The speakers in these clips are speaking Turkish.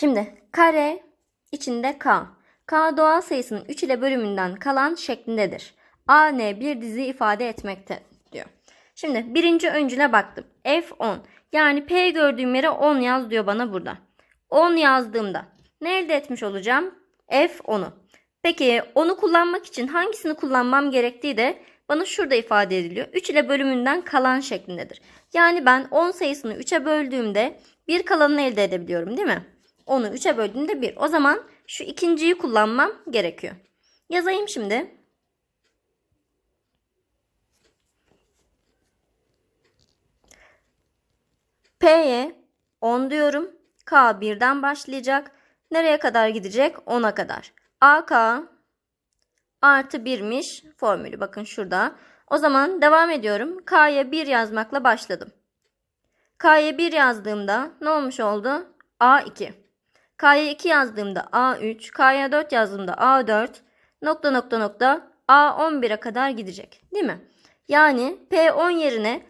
Şimdi kare içinde k. k doğal sayısının 3 ile bölümünden kalan şeklindedir. a, n bir dizi ifade etmekte diyor. Şimdi birinci öncüle baktım. F10 yani P gördüğüm yere 10 yaz diyor bana burada. 10 yazdığımda ne elde etmiş olacağım? F10'u. Peki onu kullanmak için hangisini kullanmam gerektiği de bana şurada ifade ediliyor. 3 ile bölümünden kalan şeklindedir. Yani ben 10 sayısını 3'e böldüğümde bir kalanını elde edebiliyorum değil mi? Onu 3'e böldüğümde 1. O zaman şu ikinciyi kullanmam gerekiyor. Yazayım şimdi. P'ye 10 diyorum. K birden başlayacak. Nereye kadar gidecek? 10'a kadar. AK artı 1'miş formülü. Bakın şurada. O zaman devam ediyorum. K'ya 1 yazmakla başladım. K'ya 1 yazdığımda ne olmuş oldu? A2. K'ya 2 yazdığımda A3. K'ya 4 yazdığımda A4. Nokta nokta nokta A11'e kadar gidecek. Değil mi? Yani P10 yerine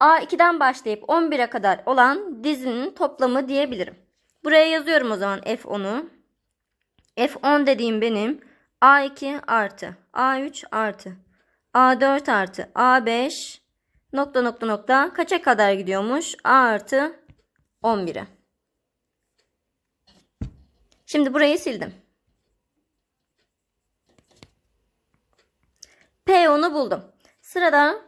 A2'den başlayıp 11'e kadar olan dizinin toplamı diyebilirim. Buraya yazıyorum o zaman F10'u. F10 dediğim benim A2 artı A3 artı A4 artı A5 nokta nokta nokta kaça kadar gidiyormuş? A artı 11'e. Şimdi burayı sildim. P10'u buldum. Sırada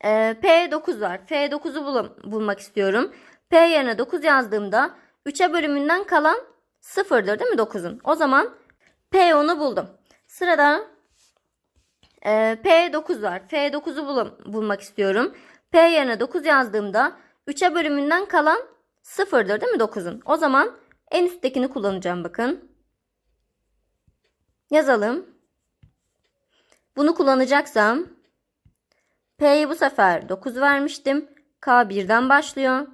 e, P9 var. F9'u bul bulmak istiyorum. P yerine 9 yazdığımda 3'e bölümünden kalan 0'dır değil mi 9'un? O zaman P10'u buldum. Sırada e, P9 var. F9'u bul bulmak istiyorum. P yerine 9 yazdığımda 3'e bölümünden kalan 0'dır değil mi 9'un? O zaman en üsttekini kullanacağım bakın. Yazalım. Bunu kullanacaksam P'ye bu sefer 9 vermiştim. K birden başlıyor.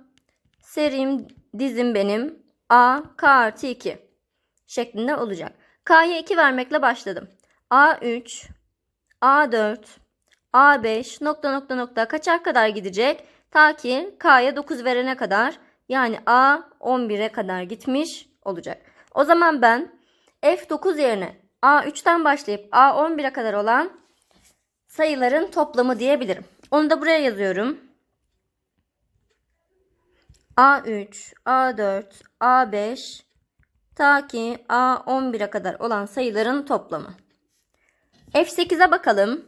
Serim dizim benim A K artı 2 şeklinde olacak. K'ya 2 vermekle başladım. A3 A4 A5 nokta nokta nokta kaçar kadar gidecek? Ta ki K'ya 9 verene kadar yani A 11'e kadar gitmiş olacak. O zaman ben F9 yerine A3'ten başlayıp A11'e kadar olan sayıların toplamı diyebilirim. Onu da buraya yazıyorum. A3, A4, A5 ta ki A11'e kadar olan sayıların toplamı. F8'e bakalım.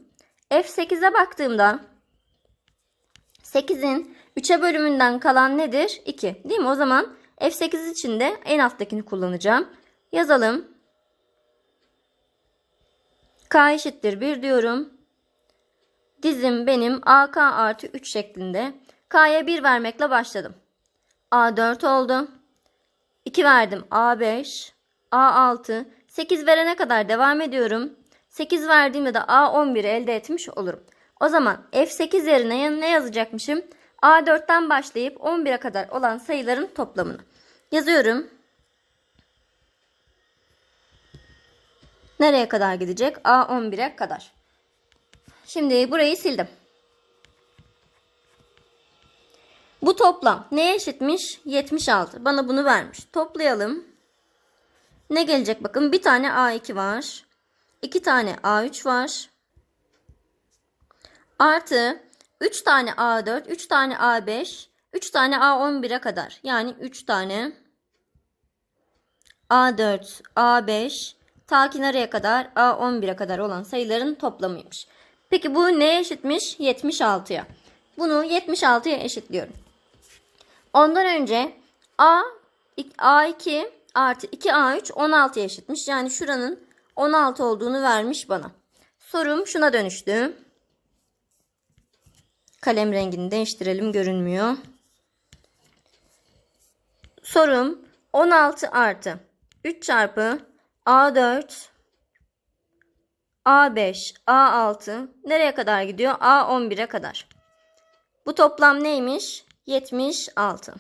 F8'e baktığımda 8'in 3'e bölümünden kalan nedir? 2. Değil mi? O zaman F8 için de en alttakini kullanacağım. Yazalım. K eşittir 1 diyorum. Dizim benim AK artı 3 şeklinde. K'ya 1 vermekle başladım. A4 oldu. 2 verdim A5, A6, 8 verene kadar devam ediyorum. 8 verdiğimde de A11'i elde etmiş olurum. O zaman F8 yerine ne yazacakmışım? A4'ten başlayıp 11'e kadar olan sayıların toplamını. Yazıyorum. Nereye kadar gidecek? A11'e kadar. Şimdi burayı sildim. Bu toplam neye eşitmiş? 76. Bana bunu vermiş. Toplayalım. Ne gelecek bakın. Bir tane A2 var. iki tane A3 var. Artı 3 tane A4, 3 tane A5, 3 tane A11'e kadar. Yani 3 tane A4, A5 ta ki nereye kadar? A11'e kadar olan sayıların toplamıymış. Peki bu neye eşitmiş? 76'ya. Bunu 76'ya eşitliyorum. Ondan önce A A2 artı 2A3 16'ya eşitmiş. Yani şuranın 16 olduğunu vermiş bana. Sorum şuna dönüştü. Kalem rengini değiştirelim görünmüyor. Sorum 16 artı 3 çarpı A4 A5 A6 nereye kadar gidiyor? A11'e kadar. Bu toplam neymiş? 76.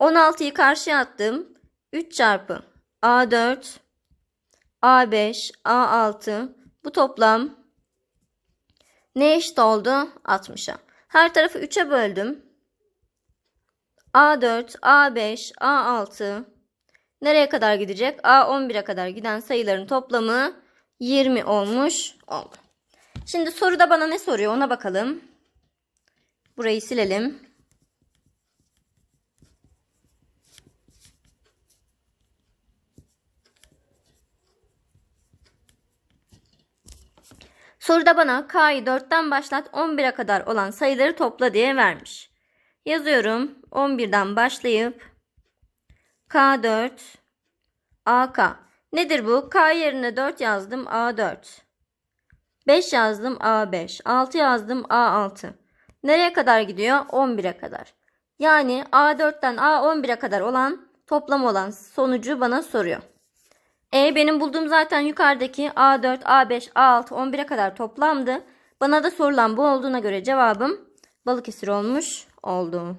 16'yı karşıya attım. 3 çarpı A4 A5 A6 bu toplam ne eşit oldu? 60'a. Her tarafı 3'e böldüm. A4, A5, A6 nereye kadar gidecek? A11'e kadar giden sayıların toplamı 20 olmuş oldu. Şimdi soruda bana ne soruyor ona bakalım. Burayı silelim. Soruda bana K'yı 4'ten başlat 11'e kadar olan sayıları topla diye vermiş. Yazıyorum. 11'den başlayıp K4 AK. Nedir bu? K yerine 4 yazdım A4. 5 yazdım A5. 6 yazdım A6. Nereye kadar gidiyor? 11'e kadar. Yani A4'ten A11'e kadar olan toplam olan sonucu bana soruyor. E benim bulduğum zaten yukarıdaki A4, A5, A6, 11'e kadar toplamdı. Bana da sorulan bu olduğuna göre cevabım Balıkesir olmuş oldu.